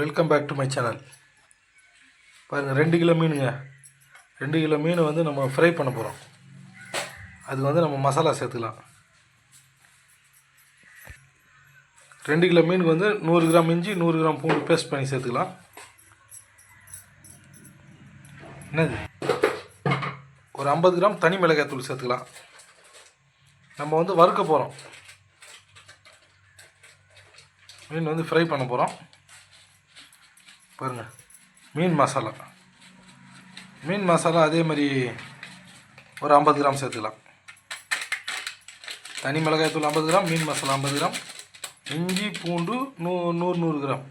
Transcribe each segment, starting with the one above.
Welcome back to my channel பாருங்கள் ரெண்டு kilo மீனுங்க. ரெண்டு கிலோ மீன் வந்து நம்ம ஃப்ரை பண்ண போகிறோம் அது வந்து நம்ம மசாலா சேர்த்துக்கலாம். ரெண்டு கிலோ மீனுக்கு வந்து நூறு கிராம் இஞ்சி நூறு கிராம் பூண்டு பேஸ்ட் பண்ணி சேர்த்துக்கலாம். என்னது? ஒரு ஐம்பது கிராம் தனி மிளகாய் தூள் சேர்த்துக்கலாம். நம்ம வந்து வறுக்க போகிறோம் மீன் வந்து ஃப்ரை பண்ண போகிறோம் பாருங்கள் மீன் மசாலா. மீன் மசாலா அதே மாதிரி ஒரு ஐம்பது கிராம் சேர்த்துக்கலாம். தனி மிளகாய் தூள் ஐம்பது கிராம் மீன் மசாலா ஐம்பது கிராம் இஞ்சி பூண்டு நூ நூறு நூறு கிராம்.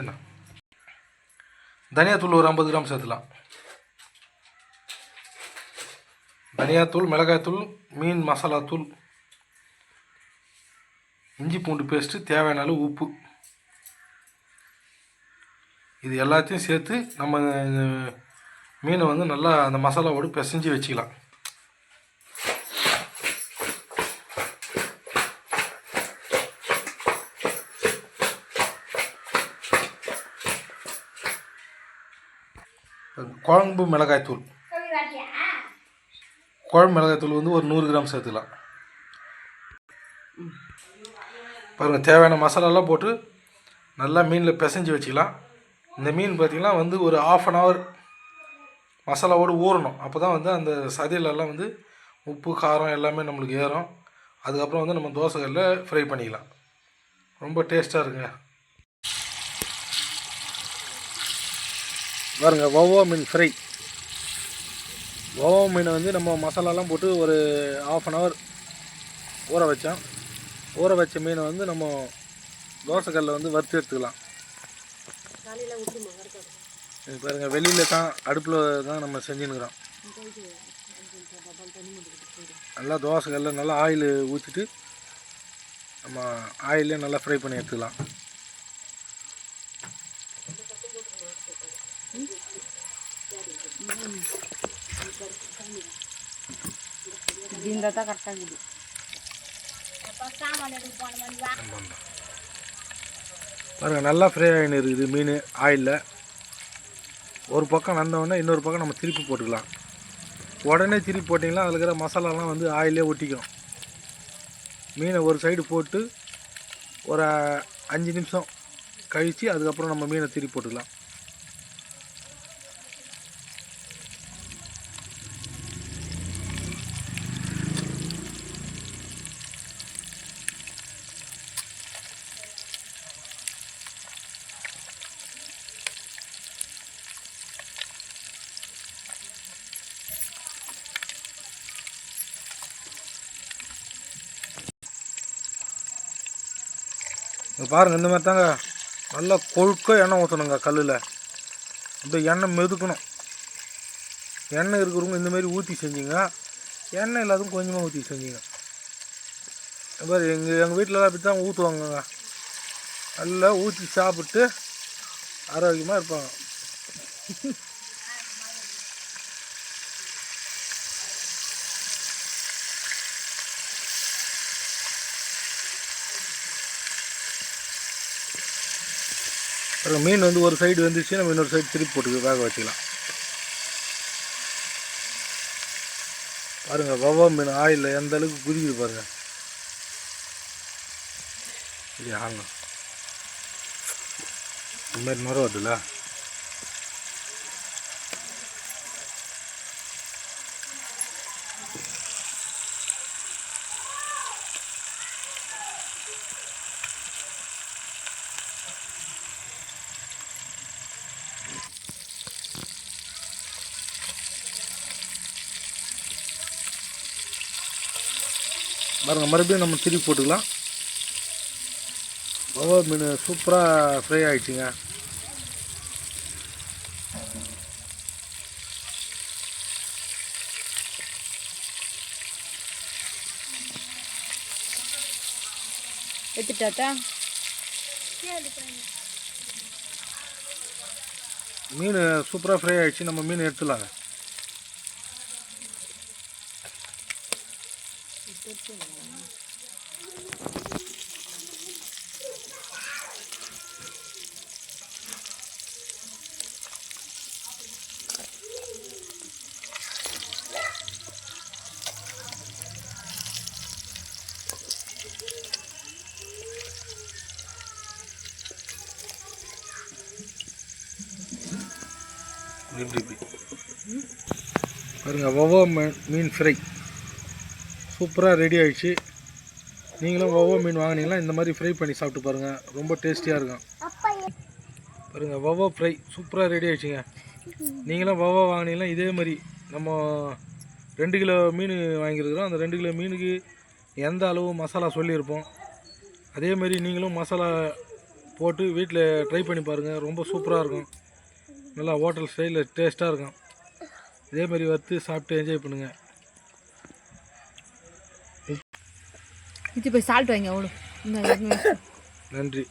என்ன தனியாத்தூள் ஒரு ஐம்பது கிராம் சேர்த்துலாம் தனியாத்தூள் மிளகாய்த்தூள் மீன் மசாலா தூள் இஞ்சி பூண்டு பேஸ்ட்டு தேவையான அளவு உப்பு. இது எல்லாத்தையும் சேர்த்து நம்ம மீனை வந்து நல்லா அந்த மசாலாவோடு பிசைஞ்சு வச்சுக்கலாம். குழம்பு மிளகாய்த்தூள். குழம்பு மிளகாய்த்தூள் வந்து ஒரு நூறு கிராம் சேர்த்துக்கலாம். பாருங்கள் தேவையான மசாலாலாம் போட்டு நல்லா மீனில் பிசைஞ்சு வச்சுக்கலாம். இந்த மீன் பார்த்திங்கன்னா வந்து ஒரு ஆஃப் அன் ஹவர் மசாலாவோடு ஊறணும். அப்போ தான் வந்து அந்த சதையிலெல்லாம் வந்து உப்பு காரம் எல்லாமே நம்மளுக்கு ஏறும். அதுக்கப்புறம் வந்து நம்ம தோசைகளில் ஃப்ரை பண்ணிக்கலாம். ரொம்ப டேஸ்ட்டாக இருக்குங்க. பாருங்க வவ்வா மீன் ஃப்ரை வவ்வா மீனை வந்து நம்ம மசாலாலாம் போட்டு ஒரு ஆஃப் அன் ஹவர் ஊற வச்சோம். ஊற வச்ச மீனை வந்து நம்ம தோசைக்கல்லில் வந்து வறுத்து எடுத்துக்கலாம். இது பாருங்க வெளியில் தான் அடுப்பில் தான் நம்ம செஞ்சுன்னுக்குறோம். நல்லா தோசைக்கல்லில் நல்லா ஆயில் ஊற்றிட்டு நம்ம ஆயிலே நல்லா ஃப்ரை பண்ணி எடுத்துக்கலாம். இந்த தான் கரெக்டாக இருக்குது. பாருங்கள் நல்லா ஃப்ரை ஆகினு இருக்குது மீன் ஆயிலில் ஒரு பக்கம் நந்தவுடனே இன்னொரு பக்கம் நம்ம திருப்பி போட்டுக்கலாம். உடனே திருப்பி போட்டிங்கன்னா அதில் இருக்கிற மசாலாலாம் வந்து ஆயிலே ஒட்டிக்கும். மீனை ஒரு சைடு போட்டு ஒரு அஞ்சு நிமிஷம் கழித்து அதுக்கப்புறம் நம்ம மீனை திருப்பி போட்டுக்கலாம். இங்கே பாருங்கள் இந்த மாதிரி தாங்க. நல்லா கொழுக்க எண்ணெய் ஊற்றணுங்க கல்லில். அப்படியே எண்ணெய் மெதுக்கணும். எண்ணெய் இருக்கிறவங்க இந்தமாரி ஊற்றி செஞ்சீங்க. எண்ணெய் இல்லாதும் கொஞ்சமாக ஊற்றி செஞ்சீங்க. இந்த மாதிரி எங்கள் எங்கள் வீட்டிலலாம் அப்படி தான் ஊற்றுவாங்கங்க நல்லா ஊற்றி சாப்பிட்டு ஆரோக்கியமாக இருப்பாங்க. மீன் வந்து ஒரு சைடு வந்துச்சு நம்ம இன்னொரு சைடு திருப்பி போட்டு வேக வச்சுக்கலாம். பாருங்கள் வவ்வா மீன் ஆயிலில் எந்த அளவுக்கு குதிக்குது பாருங்கள் இது ஆங்க இந்த மாதிரி மரம் வருதுல்ல? பாருங்க மறுபடியும் நம்ம திருப்பி போட்டுக்கலாம். வவ்வா மீன் சூப்பராக ஃப்ரை ஆயிடுச்சுங்க. எடுத்துட்டாத்தா மீன் சூப்பராக ஃப்ரை ஆயிடுச்சு நம்ம மீன் எடுத்துலாங்க இப்படி இப்படி பாருங்கள் வவ்வா மீன் ஃப்ரை. சூப்பராக ரெடி ஆகிடுச்சு நீங்களும் வவ்வா மீன் வாங்கினீங்கன்னா இந்த மாதிரி ஃப்ரை பண்ணி சாப்பிட்டு பாருங்கள் ரொம்ப டேஸ்டியாக இருக்கும். பாருங்க வவ்வா ஃப்ரை சூப்பராக ரெடி ஆகிடுச்சிங்க நீங்களும் வவ்வா வாங்கினீங்கன்னா இதே மாதிரி நம்ம ரெண்டு கிலோ மீன் வாங்கியிருக்கிறோம். அந்த ரெண்டு கிலோ மீனுக்கு எந்த அளவு மசாலா சொல்லியிருப்போம். அதே மாதிரி நீங்களும் மசாலா போட்டு வீட்டில் ட்ரை பண்ணி பாருங்கள் ரொம்ப சூப்பராக இருக்கும். நல்லா ஹோட்டல் ஸ்டைலில் டேஸ்ட்டாக இருக்கும். இதே மாதிரி வறுத்து சாப்பிட்டு என்ஜாய் பண்ணுங்கள் இது போய் சால்ட் வாங்க அவ்வளோ நன்றி.